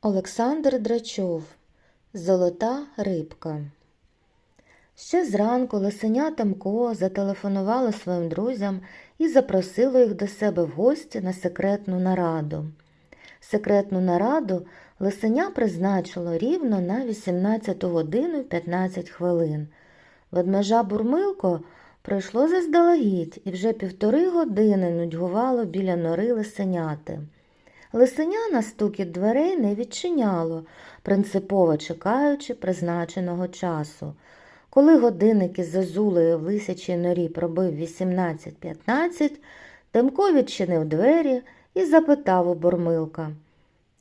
Олександр Драчов Золота рибка. Ще зранку лисеня Тамко зателефонувало своїм друзям і запросило їх до себе в гості на секретну нараду. Секретну нараду лисеня призначило рівно на 18 годину й 15 хвилин. Ведмежа Бурмилко прийшло заздалегідь і вже півтори години нудьгувало біля нори лисеняти. Лисеня на стукіт дверей не відчиняло, принципово чекаючи призначеного часу. Коли годинник із зазулею в лисячій норі пробив 18.15, Тимко відчинив двері і запитав у Бурмилка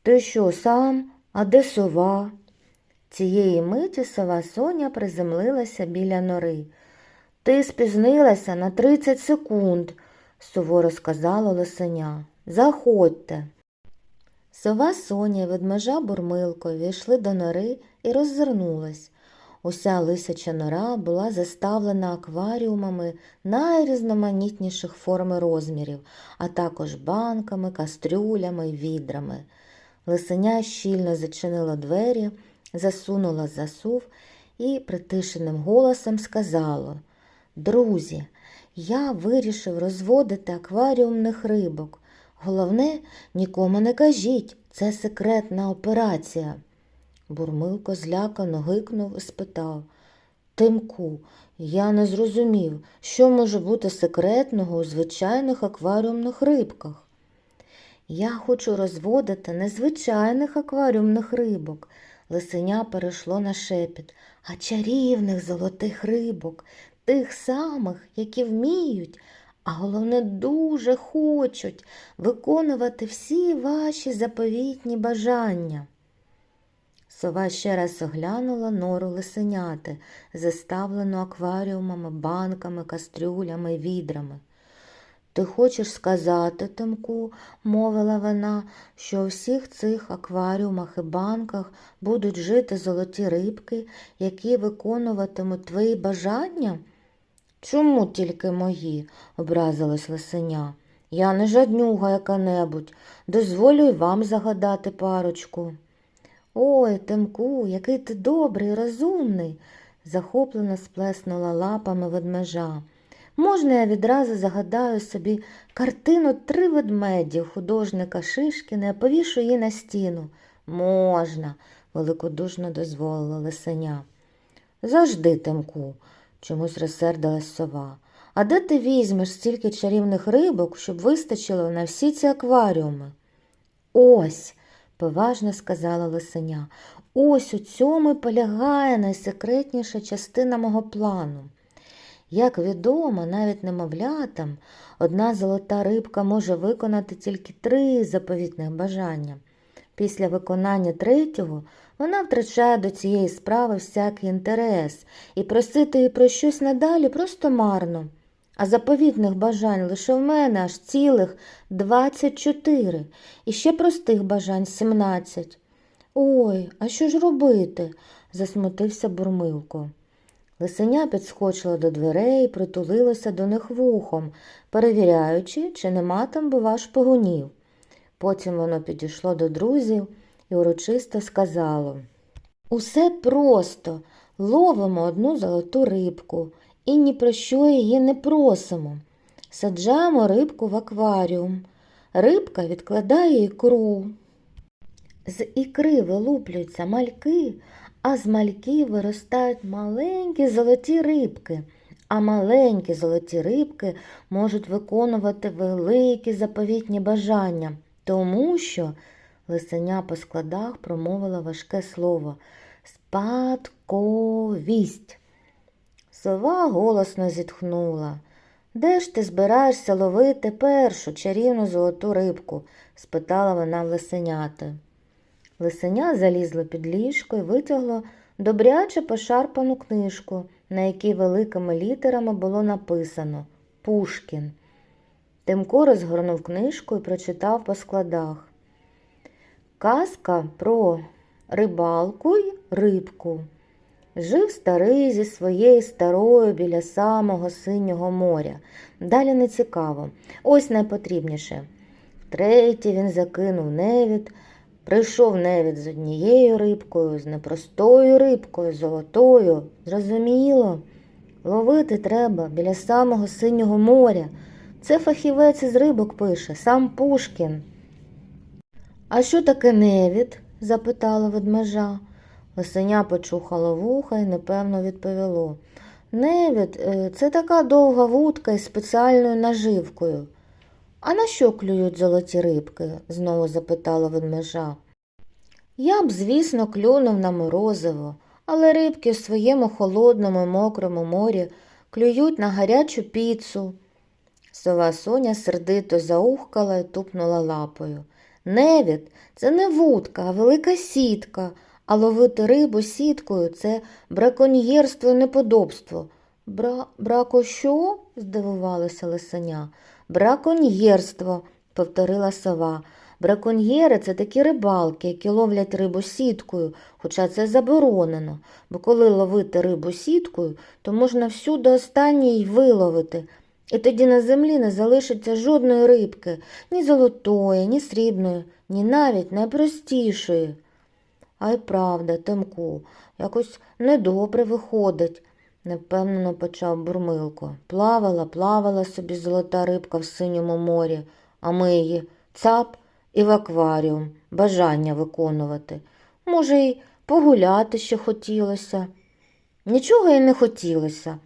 Ти що, сам? А де сова? Цієї миті сова Соня приземлилася біля нори. Ти спізнилася на 30 секунд, суворо сказало лисеня. Заходьте. Сова Соня і ведмежа Бурмилко війшли до нори і роззирнулась. Уся лисяча нора була заставлена акваріумами найрізноманітніших форм і розмірів, а також банками, кастрюлями відрами. Лисеня щільно зачинила двері, засунула засув і притишеним голосом сказала Друзі, я вирішив розводити акваріумних рибок. Головне, нікому не кажіть, це секретна операція. Бурмилко злякано гикнув і спитав Тимку, я не зрозумів, що може бути секретного у звичайних акваріумних рибках. Я хочу розводити незвичайних акваріумних рибок. Лисеня перейшло на шепіт, а чарівних золотих рибок, тих самих, які вміють, а головне дуже хочуть виконувати всі ваші заповітні бажання. Сова ще раз оглянула нору лисеняти, заставлену акваріумами, банками, кастрюлями відрами. Ти хочеш сказати, Тимку, мовила вона, що у всіх цих акваріумах і банках будуть жити золоті рибки, які виконуватимуть твої бажання? Чому тільки мої? образилась лисеня. Я не жаднюга яка-небудь. Дозволю й вам загадати парочку. Ой, Тимку, який ти добрий, розумний, захоплено сплеснула лапами ведмежа. Можна я відразу загадаю собі картину три ведмеді художника Шишкіна і повішу її на стіну. Можна, великодушно дозволила лисеня. Завжди, Тимку, чомусь розсердилась сова. А де ти візьмеш стільки чарівних рибок, щоб вистачило на всі ці акваріуми? Ось, поважно сказала лисеня, ось у цьому полягає найсекретніша частина мого плану. Як відомо, навіть немовлятам одна золота рибка може виконати тільки три заповітних бажання. Після виконання третього вона втрачає до цієї справи всякий інтерес і просити її про щось надалі просто марно. А заповітних бажань лише в мене аж цілих 24 і ще простих бажань 17. Ой, а що ж робити? засмутився Бурмилко. Лисеня підскочила до дверей і притулилася до них вухом, перевіряючи, чи нема там, бува, шпигунів. Потім воно підійшло до друзів і урочисто сказало Усе просто ловимо одну золоту рибку і ні про що її не просимо. Саджаємо рибку в акваріум. Рибка відкладає ікру. З ікри вилуплюються мальки, а з мальків виростають маленькі золоті рибки, а маленькі золоті рибки можуть виконувати великі заповітні бажання, тому що лисеня по складах промовила важке слово спадковість. Сова голосно зітхнула. Де ж ти збираєшся ловити першу чарівну золоту рибку? спитала вона в лисеняти. Лисеня залізло під ліжко і витягло добряче пошарпану книжку, на якій великими літерами було написано Пушкін. Тимко розгорнув книжку і прочитав по складах. Казка про рибалку й рибку. Жив старий зі своєю старою біля самого синього моря. Далі не цікаво. Ось найпотрібніше. Втретє він закинув невід, Прийшов невід з однією рибкою, з непростою рибкою, золотою. Зрозуміло, ловити треба біля самого синього моря. Це фахівець із рибок пише, сам Пушкін. А що таке невід? запитала ведмежа. Лисеня почухало вуха і непевно відповіло. Невід е, це така довга вудка із спеціальною наживкою. А на що клюють золоті рибки? знову запитала ведмежа. Я б, звісно, клюнув на морозиво, але рибки в своєму холодному мокрому морі клюють на гарячу піцу. Сова Соня сердито заухкала і тупнула лапою. Невід це не вудка, а велика сітка, а ловити рибу сіткою це браконьєрство і неподобство. Бра... Брако що? здивувалася лисеня. Браконьєрство, повторила сова. Браконьєри це такі рибалки, які ловлять рибу сіткою, хоча це заборонено, бо коли ловити рибу сіткою, то можна всю до останньої виловити. І тоді на землі не залишиться жодної рибки, ні золотої, ні срібної, ні навіть найпростішої. А й правда, Тимку, якось недобре виходить, невпевнено почав бурмилко. Плавала, плавала собі золота рибка в синьому морі, а ми її цап і в акваріум, бажання виконувати. Може, й погуляти ще хотілося. Нічого й не хотілося,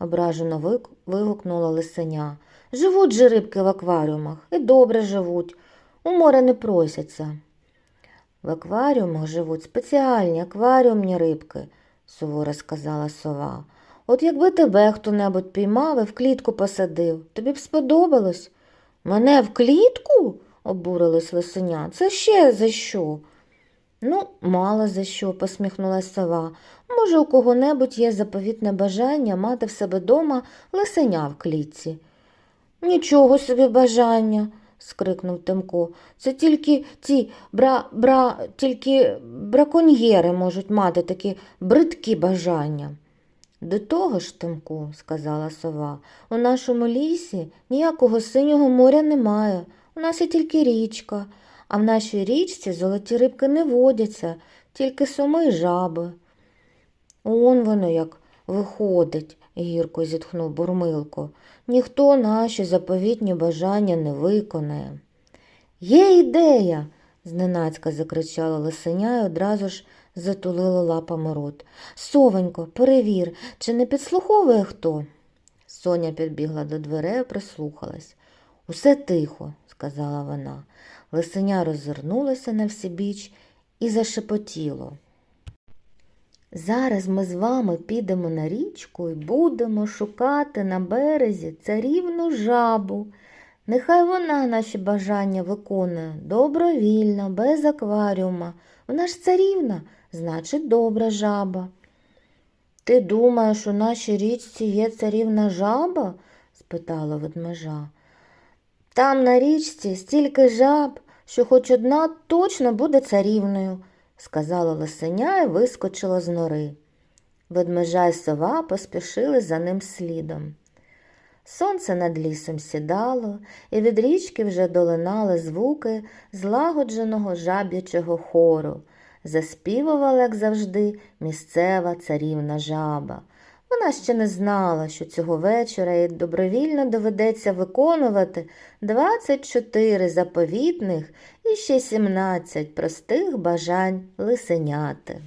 ображено вигукнула лисеня. Живуть же рибки в акваріумах і добре живуть, у море не просяться. В акваріумах живуть спеціальні акваріумні рибки, суворо сказала сова. От якби тебе хто-небудь піймав і в клітку посадив, тобі б сподобалось? Мене в клітку? обурилась лисеня. Це ще за що? Ну, мало за що, посміхнулась сова. Може, у кого-небудь є заповітне бажання мати в себе дома лисеня в клітці. Нічого собі бажання, скрикнув Тимко. Це тільки ці бра, бра, тільки браконьєри можуть мати такі бридкі бажання. До того ж, Тимку, сказала сова, у нашому лісі ніякого синього моря немає. У нас є тільки річка, а в нашій річці золоті рибки не водяться, тільки соми й жаби. Он воно як виходить, гірко зітхнув Бурмилко. Ніхто наші заповітні бажання не виконає. Є ідея. зненацька закричала лисеня і одразу ж затулила лапами рот. Совенько, перевір, чи не підслуховує хто? Соня підбігла до дверей прислухалась. Усе тихо, сказала вона. Лисеня роззирнулася на всібіч і зашепотіло. Зараз ми з вами підемо на річку і будемо шукати на березі царівну жабу. Нехай вона наші бажання виконує добровільно, без акваріума. Вона ж царівна, значить, добра жаба. Ти думаєш, у нашій річці є царівна жаба? спитала ведмежа. Там на річці стільки жаб, що хоч одна точно буде царівною, сказала лисеня і вискочила з нори. Ведмежа й сова поспішили за ним слідом. Сонце над лісом сідало, і від річки вже долинали звуки злагодженого жаб'ячого хору. Заспівувала, як завжди, місцева царівна жаба. Вона ще не знала, що цього вечора їй добровільно доведеться виконувати 24 заповітних і ще 17 простих бажань лисеняти.